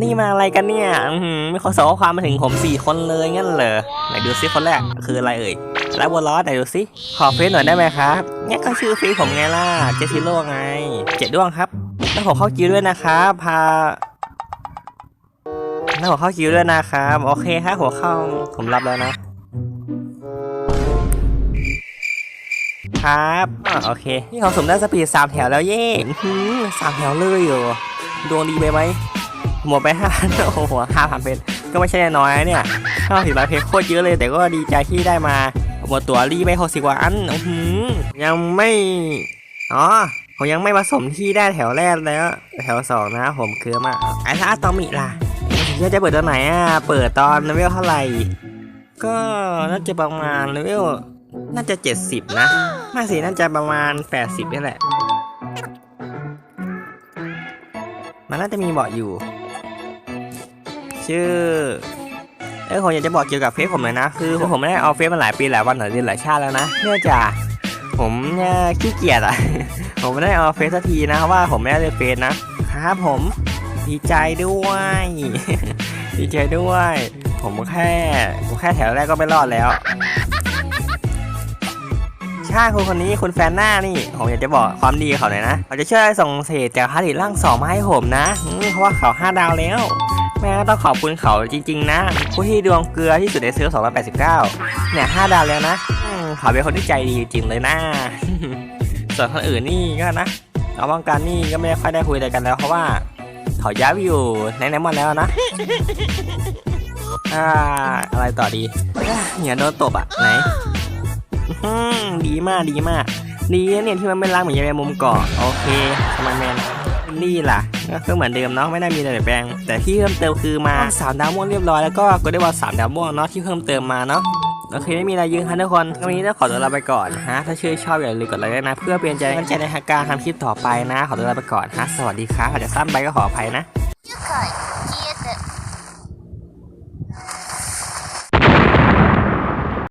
นี่มาอะไรกันเนี่ยอือหือส่งข้อความมาถึงผมสี่คนเลยงั้นเหรอไหนดูซิคนแรกคืออะไรเอ่ยแล้วบนล้อไหนดูซิขอเฟซหน่อยได้ไหมครับเนี่ยก็ชื่อเฟซผมไงล่ะเจสซิโร่ไง เจ็ดดวงครับแล้วผมเข้าคิวด้วยนะครับพาแล้วผมเข้าคิวด้วยนะครับโอเคครับผมเข้าผมรับแล้วนะครับอโอเคนี่เขาสมได้สปีดสามแถวแล้วเย่สามแถวเลยเหรอดวงดีไปไหม หมดไปห้าโอ้โหห้าพันเพชรก็ไม่ใช่น้อยเนี่ยห้าสิบล้านเพชรโคตรเยอะเลย แต่ก็ดีใจที่ได้มาหมดตัวรีไปหกสิบกว่าอันอื้อหือยังไม่อ๋อผมยังไม่ผสมที่ได้แถวแรกแล้วแถวสองนะผมคือมาไอ้ถ้าอะตอมิล่ะจะจะเปิดตอนไหนอะเปิดตอนเลเวลเท่าไหร่ ก็น่าจะประมาณเลเวลน่าจะ 70 นะม่สิน่าจะประมาณ 80นี่แหละ มันน่าจะมีเบอกอยู่ ชื่อ เออผมอยากจะบอกเกี่ยวกับเฟซผมเลยนะ คือผมไม่ได้เอาเฟซมาหลายปีหลายวันหลายเดือนหลายชาติแล้วนะ เนื่องจากผมเนี่ยขี้เกียจอะผมไม่ได้เอาเฟซสักทีนะว่าผมไม่ได้เล่นเฟซนะครับผมดีใจด้วย ดีใจด้วย ผมแค่ผมแค่แถวแรกก็ไม่รอดแล้วใช่คนคนนี้คุณแฟนหน้านี่ผมอยากจะบอกความดีเขาหน่อยนะเขาจะช่วยส่งเศษจากฮาริร่างสองมาให้ผมนะเพราะว่าเขาห้าดาวแล้ว แม่ก็ต้องขอบคุณเขาจริง ๆ นะผู้ที่ดวงเกลือที่สุดในเซิร์ฟ289 เนี่ยห้าดาวแล้วนะอืมเขาเป็นคนที่ใจดีจริงเลยนะ ส่วนคนอื่นนี่ก็นะเอาบางกันนี่ก็ไม่ค่อยได้คุยอะไรกันแล้วเพราะว่าเขาย้ายไปอยู่ในแนมอนแล้วนะอ่าอะไรต่อดีเหนียโดนตบอะไหนดีมากดีมากดีเนี่ยที่มันไม่ล้างเหมือนยายแมมุมเกาะโอเคทำไมแมน นี่ล่ะก็คือเหมือนเดิมเนาะไม่ได้มีอะไรเปลี่ยนแปลง แต่ที่เพิ่มเติมคือมาสามดาวม่วงเรียบร้อยแล้วก็ก็ได้ว่าสามดาวม่วงเนาะที่เพิ่มเติมมาเนาะโอเคไม่มีอะไรยืนครับทุกคนวันนี้ต้องขอตัวลาไปก่อนฮะถ้าชื่นชอบอย่าลืมกดไลค์ด้วยนะ เพื่อเป็นใจมั่นใจในการทำคลิปต่อไปนะ ขอตัวลาไปก่อนฮะสวัสดีครับอาจจะสั้นไปก็ขออภัยนะ